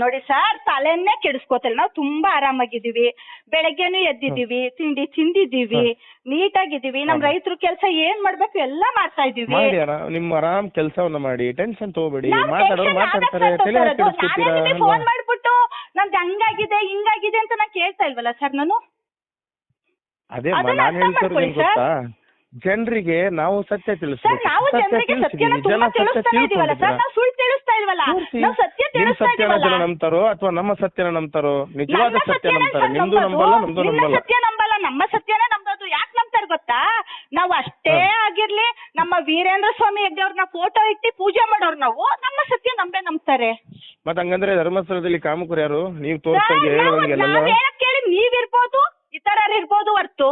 Speaker 2: ನೋಡಿ ಸರ್ ತಲೆನ್ನೇ ಕೆಡಿಸ್ಕೋತಿಲ್ಲ. ನಾವು ತುಂಬಾ ಆರಾಮಾಗಿದ್ದೀವಿ. ಬೆಳಗ್ಗೆನೂ ಎದ್ದಿದ್ದೀವಿ ತಿಂಡಿ ತಿಂದಿದ್ದೀವಿ ನೀಟಾಗಿದ್ದೀವಿ. ನಮ್. ರೈತರು ಕೆಲಸ ಏನ್ ಮಾಡ್ಬೇಕು ಎಲ್ಲ ಮಾಡ್ತಾ ಇದೀವಿ
Speaker 5: ಮಾಡಿ ಆರಾಮ್ ನಿಮ್ಮ ಆರಾಮ್ ಕೆಲಸವನ್ನ ಮಾಡಿ ಟೆನ್ಷನ್ ತಗೋಬೇಡಿ.
Speaker 2: ನಾವ್
Speaker 5: ಮಾತಾಡೋರು
Speaker 2: tension
Speaker 5: ಮಾತಾಡ್ತಾರೆ
Speaker 2: ಆಗಕ್ಕೆ
Speaker 5: ತಲೆ
Speaker 2: ನಾನೇ ನಿಮಗೆ ಫೋನ್ ಮಾಡ್ಬಿಟ್ಟು ನಮ್ದು ಹಂಗಾಗಿದೆ ಹಿಂಗಾಗಿದೆ ಅಂತ ನಾನು ಕೇಳ್ತಾ ಇಲ್ವಲ್ಲ ಸರ್ ನಾನು?
Speaker 5: ಅದೇ
Speaker 2: ಅದನ್ನ
Speaker 5: ನಾನು
Speaker 2: ಅರ್ಥ
Speaker 5: ಹೇಳ್ತಿರೋದು ಏನ್
Speaker 2: ಮಾಡ್ಕೊಳ್ಳಿ
Speaker 5: ಗೊತ್ತಾ? ಜನರಿಗೆ ನಾವು ಸತ್ಯ
Speaker 2: ಸರ್
Speaker 5: ತಿಳಿಸ್ಬೇಕು.
Speaker 2: ನಾವು
Speaker 5: ಸತ್ಯ
Speaker 2: ಜನರಿಗೆ ಸತ್ಯನ
Speaker 5: ತಿಳಿಸಿದೀವಿ
Speaker 2: ತುಂಬಾ
Speaker 5: ಜನ ಸತ್ಯ
Speaker 2: ತಿಳಿಸ್ತಾನೆ ಇದೀವಲ್ಲ ಸರ್
Speaker 5: ತಿಳ್ಕೊಂಡಿದ್ದೀರಾ
Speaker 2: ನಾವು ನಾವು ಸತ್ಯ
Speaker 5: ನಿಮ್
Speaker 2: ತಿಳಿಸ್ತಾ
Speaker 5: ಸತ್ಯನ
Speaker 2: ಇದೀವಲ್ಲ
Speaker 5: ನಂಬ್ತಾರೋ ಅಥವಾ ನಮ್ಮ ಸತ್ಯನ ನಂಬ್ತಾರೋ? ನಿಜವಾದ
Speaker 2: ನನ್ನ
Speaker 5: ಸತ್ಯ
Speaker 2: ಸತ್ಯನೇ
Speaker 5: ನಂಬ್ತಾರೆ.
Speaker 2: ಸರ್
Speaker 5: ನಿಮ್ದು
Speaker 2: ನಂಬೋದು.
Speaker 5: ನಂಬಲ್ಲ
Speaker 2: ಸತ್ಯ ನಂಬಲ್ಲ ನಮ್ಮ ಸತ್ಯನೇ ನಂಬೋದು. ಯಾಕೆ ನಂಬ್ತಾರೆ ಗೊತ್ತಾ? ನಾವು ಅಷ್ಟೇ
Speaker 5: ಹಾ.
Speaker 2: ಆಗಿರ್ಲಿ ನಮ್ಮ ವೀರೇಂದ್ರ ಸ್ವಾಮಿ ಹೆಗ್ಡೆಯವ್ರನ್ನ ಫೋಟೋ ಇಟ್ಟು ಪೂಜೆ ಮಾಡೋರು ನಾವು ನಮ್ಮ ಸತ್ಯ ನಂಬೇ ನಂಬ್ತಾರೆ.
Speaker 5: ಮತ್ ಹಂಗಂದ್ರೆ ಧರ್ಮಸ್ಥಳದಲ್ಲಿ ಕಾಮಕರು ಯಾರು? ನೀವು ತೋರಿಸ್ದಂಗೆ
Speaker 2: ನಾವ್ ಹೇಳಕ್ ಕೇಳಿ ನೀವಿರ್ಬೋದು. ಇತರರು ಇರ್ಬೋದು ಹೊರ್ತು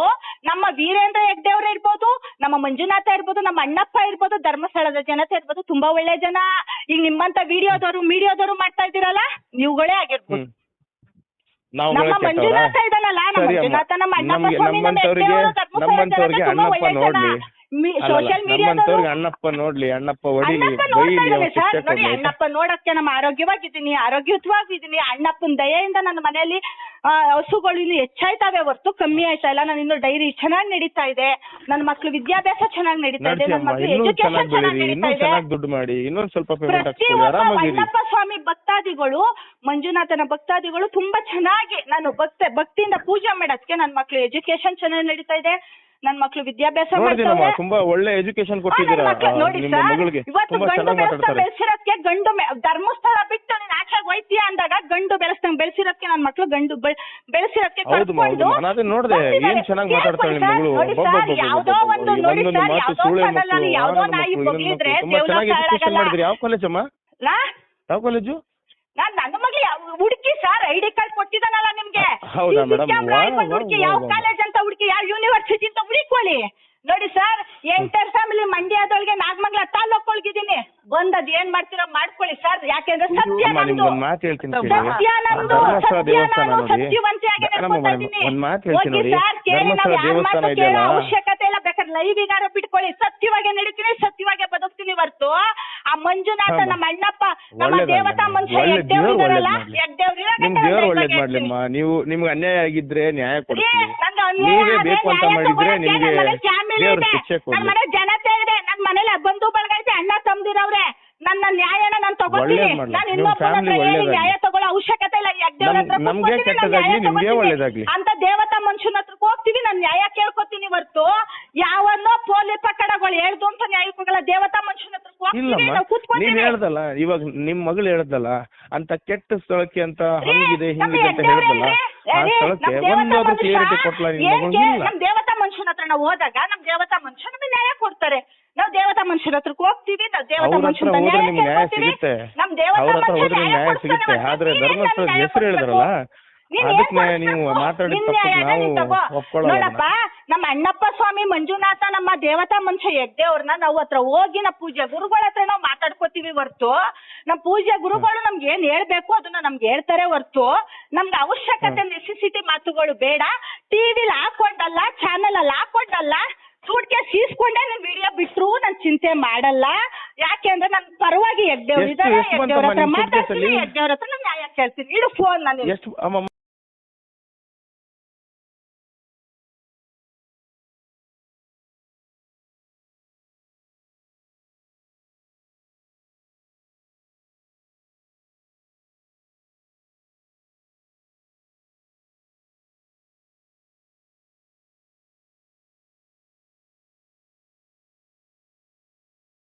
Speaker 2: ನಮ್ಮ ವೀರೇಂದ್ರ ಹೆಗ್ಡೆಯವ್ರು ಇರ್ಬೋದು ನಮ್ಮ ಮಂಜುನಾಥ ಇರ್ಬೋದು ನಮ್ಮ ಅಣ್ಣಪ್ಪ ಇರ್ಬೋದು ಧರ್ಮಸ್ಥಳದ ಜನತೆ ಇರ್ಬೋದು ತುಂಬಾ ಒಳ್ಳೆ ಜನ. ಈಗ ನಿಮ್ಮಂತ ವಿಡಿಯೋದವರು ಮೀಡಿಯೋದವರು ಮಾಡ್ತಾ ಇದ್ದೀರಲ್ಲ ನೀವುಗಳೇ ಆಗಿರ್ಬೋದು. ನಮ್ಮ? ಮಂಜುನಾಥ ಇದಾನಲ್ಲ ನಮ್ಮ ಮಂಜುನಾಥ ನಮ್ಮ ಅಣ್ಣಪ್ಪ ಸ್ವಾಮಿ ನಮ್ಮ ಹೆಗ್ಡೆಯವರು ಧರ್ಮಸ್ಥಳದ ಜನತೆ ತುಂಬಾ ಒಳ್ಳೆ ಜನ. ಸೋಷಿಯಲ್ ಮೀಡಿಯಾದವರು
Speaker 5: ಅಣ್ಣಪ್ಪ ನೋಡ್ಲಿ ಅಣ್ಣಪ್ಪ ಹೊಡಿಲಿ
Speaker 2: ಅಣ್ಣಪ್ಪ ನೋಡ್ತಾ ಇದ್ದಾನೆ ಸರ್. ನೋಡಿ
Speaker 5: ಕೊಡ್ಲಿ?
Speaker 2: ಅಣ್ಣಪ್ಪ ನೋಡಕ್ಕೆ ನಮ್ಮ ಆರೋಗ್ಯವಾಗಿದ್ದೀನಿ ಆರೋಗ್ಯಯುತವಾಗಿದ್ದೀನಿ. ಅಣ್ಣಪ್ಪನ ದಯೆಯಿಂದ ನನ್ನ ಮನೆಯಲ್ಲಿ ಆ, ಹಸುಗಳು ಇನ್ನು ಹೆಚ್ಚಾಯ್ತಾವೆ ಹೊರತು ಕಮ್ಮಿ ಆಯ್ತಾ ಇಲ್ಲ. ನಾನು ಇನ್ನು ಡೈರಿ ಚೆನ್ನಾಗಿ ನಡೀತಾ ಇದೆ. ನನ್ನ ಮಕ್ಳು ವಿದ್ಯಾಭ್ಯಾಸ ಚೆನ್ನಾಗಿ ನಡೀತಾ ಇದೆ. ನನ್ನ ಮಕ್ಳು
Speaker 5: ಇನ್ನೂ
Speaker 2: ಎಜುಕೇಶನ್
Speaker 5: ಚೆನ್ನಾಗಿ
Speaker 2: ಚೆನ್ನಾಗಿ
Speaker 5: ಬೆಳೀರಿ ಇನ್ನೂ
Speaker 2: ನಡೀತಾ ಇದೆ.
Speaker 5: ಚೆನ್ನಾಗಿ ದುಡ್ಡು ಮಾಡಿ ಇನ್ನೊಂದ್ ಸ್ವಲ್ಪ ಪೇಮೆಂಟ್
Speaker 2: ಪ್ರತಿ
Speaker 5: ಹಾಕ್ಸ್ಕೊಳ್ಳಿ
Speaker 2: ಒಬ್ಬ
Speaker 5: ಆರಾಮಾಗಿರಿ
Speaker 2: ಅಣ್ಣಪ್ಪ ಸ್ವಾಮಿ ಭಕ್ತಾದಿಗಳು ಮಂಜುನಾಥನ ಭಕ್ತಾದಿಗಳು ತುಂಬಾ ಚೆನ್ನಾಗಿ ನಾನು ಭಕ್ತ ಭಕ್ತಿಯಿಂದ ಪೂಜೆ ಮಾಡೋದಕ್ಕೆ ನನ್ನ ಮಕ್ಳು ಎಜುಕೇಶನ್ ಚೆನ್ನಾಗಿ ನಡೀತಾ ಇದೆ. ನನ್ನ ಮಕ್ಳು ವಿದ್ಯಾಭ್ಯಾಸ
Speaker 5: ನೋಡಿದಿನಮ್ಮ ತುಂಬಾ ಒಳ್ಳೆ ಎಜುಕೇಶನ್ ಕೊಟ್ಟಿದ್ದೀರಾ
Speaker 2: ನನ್ ನೋಡಿ
Speaker 5: ನಿಮ್ಮ ಮಗಳಿಗೆ
Speaker 2: ಇವತ್ತು
Speaker 5: ತುಂಬಾ
Speaker 2: ಗಂಡು
Speaker 5: ಚೆನ್ನಾಗಿ
Speaker 2: ಬೆಳೆಸ್ತಾ
Speaker 5: ಮಾತಾಡ್ತಾರೆ
Speaker 2: ಬೆಳೆಸಿರೋದಕ್ಕೆ ಗಂಡು ಮೆ- ಧರ್ಮಸ್ಥಳ ಬಿಟ್ಟು ನೀನ್ ಆಚೆ ಹೋಯ್ತೀಯ ಅಂದಾಗ ಗಂಡು ಬೆಳೆಸ್ದಂಗ್ ಬೆಳೆಸಿರೋದಕ್ಕೆ ನನ್ ಮಕ್ಳು ಗಂಡು ಬೆಳ್- ಬೆಳೆಸಿರೋದಕ್ಕೆ
Speaker 5: ಹೌದು ಮಾ, ಹೌದು
Speaker 2: ಕರ್ಕೊಂಡು
Speaker 5: ಮಾ. ನಾನು ನೋಡ್ದೆ.
Speaker 2: ಬಂದಿದ್ದಾರೆ.
Speaker 5: ಏನ್ ಚೆನ್ನಾಗ್ ಮಾತಾಡ್ತಾಳೆ
Speaker 2: ಕೇಳ್ಕೊಳ್ಳಿ
Speaker 5: ನಿಮ್ ಮಗಳು.
Speaker 2: ನೋಡಿ ಸರ್,
Speaker 5: ಅಬ್ಬಬ್ಬಬ್ಬಬ್ಬ.
Speaker 2: ಯಾವ್ದೋ ಒಂದು
Speaker 5: ಈ
Speaker 2: ನೋಡಿ
Speaker 5: ಒಂದೊಂದು
Speaker 2: ಸರ್,
Speaker 5: ಮಾತು
Speaker 2: ಯಾವ್ದೋ
Speaker 5: ಸುಳ್ಳೆ
Speaker 2: ಚಾನಲ್ ಅಲ್ಲಿ
Speaker 5: ಮಕ್ಕಳು,
Speaker 2: ಯಾವ್ದೋ
Speaker 5: ಆನಂದ
Speaker 2: ನಾಯಿ
Speaker 5: ಮಕ್ಕಳು, ಇದನ್ನ
Speaker 2: ಬಗ್ಲಿದ್ರೆ
Speaker 5: ಮಕ್ಕಳು. ತುಂಬಾ
Speaker 2: ದೇವ್ರ
Speaker 5: ಚೆನ್ನಾಗಿ ಎಜುಕೇಶನ್. ಮಾಡಿದ್ರಿ ಯಾವ ಕಾಲೇಜ್ ಅಮ್ಮ
Speaker 2: ನಾ
Speaker 5: ಯಾವ ಕಾಲೇಜು
Speaker 2: ನಾನ್ ನನ್ನ ಮಗಳು ಹುಡುಕಿ ಸರ್ ಐಡಿ ಕಾರ್ಡ್ ಕೊಟ್ಟಿದ್ದಾನಲ್ಲ ನಿಮ್ಗೆ
Speaker 5: ಹೌದಾ
Speaker 2: ಮೇಡಮ್
Speaker 5: ವಾ, ವಾ,
Speaker 2: ಹುಡುಕಿ ಯಾವ
Speaker 5: ವಾ.
Speaker 2: ಕಾಲೇಜ್ ಯೂನಿವರ್ಸಿಟಿ ಅಂತ ಹುಡುಕೊಳ್ಳಿ ನೋಡಿ ಸರ್ ಎಂಟರ್ ಫ್ಯಾಮಿಲಿ ಮಂಡ್ಯದೊಳಗೆ ನಾಗಮಂಗಲ ತಾಲೂಕೊಳಗಿದ್ದೀನಿ ಬಂದ್ ಅದ್ ಏನ್ ಮಾಡ್ತೀರೋ ಮಾಡ್ಕೊಳ್ಳಿ ಸರ್ ಯಾಕೆಂದ್ರೆ ಸತ್ಯ
Speaker 5: ಅಮ್ಮ
Speaker 2: ನಂದು.
Speaker 5: ನಿಮ್ಗೊಂದು ಮಾತು ಹೇಳ್ತೀನಿ ಕೇಳಿ.
Speaker 2: ಸತ್ಯ ನಂದು.
Speaker 5: ಧರ್ಮಸ್ಥಳ
Speaker 2: ಸತ್ಯ
Speaker 5: ದೇವಸ್ಥಾನ
Speaker 2: ನಾನು
Speaker 5: ನೋಡಿ.
Speaker 2: ಸತ್ಯವಂತಿಯಾಗಿ
Speaker 5: ಮೇಡಮ್
Speaker 2: ನಡ್ಕೊತಾ ಇದ್ದೀನಿ
Speaker 5: ಒಂದು ಮಾತು ಹೇಳ್ತೀನಿ
Speaker 2: ಹೋಗಿ
Speaker 5: ನೋಡಿ.
Speaker 2: ಸರ್ ಕೇಳಿ ನಾವ್
Speaker 5: ಧರ್ಮಸ್ಥಳ
Speaker 2: ಯಾರ್
Speaker 5: ದೇವಸ್ಥಾನ
Speaker 2: ಕೇಳೋ
Speaker 5: ಇದೆಯಲ್ಲ?
Speaker 2: ಅವಶ್ಯಕತೆ ಇಲ್ಲ ಬೇಕಾದ್ರೆ ಲೈವ್ ಈಗಾರ ಬಿಟ್ಕೊಳ್ಳಿ. ಸತ್ಯವಾಗಿ ನಡೀತೀನಿ ಸತ್ಯವಾಗಿ ಬದುಕ್ತೀನಿ ಹೊರ್ತು. ಆ ಮಂಜುನಾಥ ನಮ್ಮ ಅಣ್ಣಪ್ಪ ನಮ್ಮ ದೇವತಾ. ಮನುಷ್ಯ
Speaker 5: ಒಳ್ಳೆ
Speaker 2: ಎದ್ದೇವ್ರು
Speaker 5: ದೇವ್ರು
Speaker 2: ಇದಾರಲ್ಲ
Speaker 5: ಒಳ್ಳೇದ್ ಮಾಡ್ಲಿ. ನಿಮ್ ದೇವ್ರು ಒಳ್ಳೇದ್ ಮಾಡ್ಲಿಮ್ಮ ನೀವು ನಿಮ್ಗೆ ಅನ್ಯಾಯ ಆಗಿದ್ರೆ ನ್ಯಾಯ ಕೊಡ್ತೀನಿ.
Speaker 2: ನಂಗೆ
Speaker 5: ನೀವೇ ಬೇಕು ಅಂತ ಮಾಡಿದ್ರೆ
Speaker 2: ತಗೊಳಕ್ಕೆ
Speaker 5: ನಿಮ್ಗೆ
Speaker 2: ನನ್ ಮನೇಲಿ ಫ್ಯಾಮಿಲಿ
Speaker 5: ದೇವ್ರು
Speaker 2: ಇದೆ.
Speaker 5: ಶಿಕ್ಷೆ
Speaker 2: ನನ್
Speaker 5: ಕೊಡ್ಲಿ
Speaker 2: ಜನತೆ ಇದೆ. ನನ್ ಮನೇಲಿ ಬಂಧು ಬಳಗ ಇದೆ ಅಣ್ಣ ತಮ್ದಿರವ್ರೆ. ನನ್ನ ನ್ಯಾಯನ ನಾನು ತಗೋತೀನಿ
Speaker 5: ಒಳ್ಳೇದ್ ಮಾಡ್ಲಿ.
Speaker 2: ನಾನು
Speaker 5: ನಿಮ್
Speaker 2: ಇನ್ನೊಬ್ಬನ ಹತ್ರ
Speaker 5: family
Speaker 2: ಏನು
Speaker 5: ಒಳ್ಳೇದಾಗ್ಲಿ.
Speaker 2: ನ್ಯಾಯ ತಗೊಳ್ಳೋ ಅವಶ್ಯಕತೆ ಇಲ್ಲ. ಯಜ್ಞವ್ರ ಹತ್ರ
Speaker 5: ನಮ್- ನಮ್ಗೆ
Speaker 2: ಕೂತ್ಕೊತೀನಿ, ನಾನ್
Speaker 5: ಕೆಟ್ಟದಾಗ್ಲಿ,
Speaker 2: ನ್ಯಾಯ
Speaker 5: ನಿಮ್ಗೆ
Speaker 2: ತಗೋತೀನಿ.
Speaker 5: ಒಳ್ಳೇದಾಗ್ಲಿ.
Speaker 2: ಅಂತ ದೇವತಾ ಮನುಷ್ಯನ ಹತ್ರ ಹೋಗ್ತೀವಿ. ನಾನು ನ್ಯಾಯ ಕೇಳ್ಕೊತೀನಿ ಹೊರ್ತು. ಯಾವನ್ನೋ ಪೋಲಿ ಪಕ್ಕಡಗಳು ಹೇಳ್ದು ಅಂತ ನ್ಯಾಯ ದೇವತಾ ಮನುಷ್ಯನ ಹತ್ರ ಹೋಗ್ತೀವಿ.
Speaker 5: ಇಲ್ಲಮ್ಮ
Speaker 2: ನಾವು
Speaker 5: ನೀವ್
Speaker 2: ಕೂತ್ಕೊತೀವಿ
Speaker 5: ಹೇಳ್ದಲ್ಲ ಇವಾಗ ನಿಮ್ ಮಗಳು ಹೇಳ್ದಲ್ಲ ಅಂತ ಕೆಟ್ಟ ಸ್ಥಳಕ್ಕೆ ಅಂತ ಹಂಗಿದೆ ಹಿಂಗಿದೆ ಅಂತ ಹೇಳ್ದಲ್ಲ.
Speaker 2: ನಮ್ ದೇವತಾ
Speaker 5: ಒಂದಾದ್ರೂ ಕ್ಲಿಯರಿಟಿ ಕೊಟ್ಲ ನಿಮ್
Speaker 2: ಮನುಷ್ಯನ ಹತ್ರ ನಾವು ಹೋದಾಗ ನಮ್ ದೇವತಾ ಮನುಷ್ಯ ನಮಗೆ ನ್ಯಾಯ ಕೊಡ್ತಾರೆ. ನಾವು ದೇವತಾ ಮನುಷ್ಯನ ಹತ್ರಕ್ಕೆ ಹೋಗ್ತೀವಿ ನಾವು ದೇವತಾ ಮನುಷ್ಯನ ನ್ಯಾಯ.
Speaker 5: ಸಿಗುತ್ತೆ.
Speaker 2: ನಮ್ ದೇವತಾ ಮನುಷ್ಯ ನ್ಯಾಯ
Speaker 5: ಸಿಗುತ್ತೆ. ಆದ್ರೆ
Speaker 2: ನ್ಯಾಯ
Speaker 5: ಹೆಸರು. ಹೇಳಿದ್ರಲ್ಲ? ಅದಕ್ಕೆ ನೀವು
Speaker 2: ಕೊಡ್ಬೇಕು?
Speaker 5: ಮಾತಾಡಿದ
Speaker 2: ನಿನ್
Speaker 5: ನಾವು
Speaker 2: ನೀನ್
Speaker 5: ಒಪ್ಕೊಳ್ಳೋಣ
Speaker 2: ನೋಡಪ್ಪ ನಮ್ಮ ಅಣ್ಣಪ್ಪ ಸ್ವಾಮಿ ಮಂಜುನಾಥ ನಮ್ಮ ದೇವತಾ ಮನುಷ್ಯ ಯಜ್ಞವ್ರನ್ನ ನಾವು ಹತ್ರ ಹೋಗಿ ನಮ್ಮ ಪೂಜೆ ಗುರುಗಳ ಹತ್ರ ನಾವು ಮಾತಾಡ್ಕೋತೀವಿ ಹೊರ್ತು. ನಮ್ಮ ಪೂಜೆ ಗುರುಗಳು ನಮ್ಗೆ ಏನ್ ಹೇಳ್ಬೇಕು ಅದನ್ನ ನಮ್ಗೆ ಹೇಳ್ತಾರೆ ಹೊರ್ತು. ನಮ್ಗೆ ಅವಶ್ಯಕತೆ ನೆಸೆಸಿಟಿ ಮಾತುಗಳು ಬೇಡ. ಟಿವಿಲಿ ಹಾಕೊಂಡಲ್ಲ ಚಾನೆಲ್ ಅಲ್ಲಿ ಹಾಕೊಂಡಲ್ಲ ಸೂಟ್ಕೆ ಸೀಸ್ಕೊಂಡೆ ನಿಮ್ ವಿಡಿಯೋ ಬಿಟ್ರು ನಾನು ಚಿಂತೆ ಮಾಡಲ್ಲ. ಯಾಕೆಂದ್ರೆ ನನ್ ಪರವಾಗಿ
Speaker 5: ಎಷ್ಟು-
Speaker 2: ಇದಾರೆ
Speaker 5: ಎಷ್ಟು
Speaker 2: ಹತ್ರ ಮಾತಾಡ್ತೀನಿ ಯಜ್ಞವ್ರ ಹತ್ರ ನಾನು ನ್ಯಾಯ ಕೇಳ್ತೀನಿ. ಇಡು ಫೋನ್ ನಾನು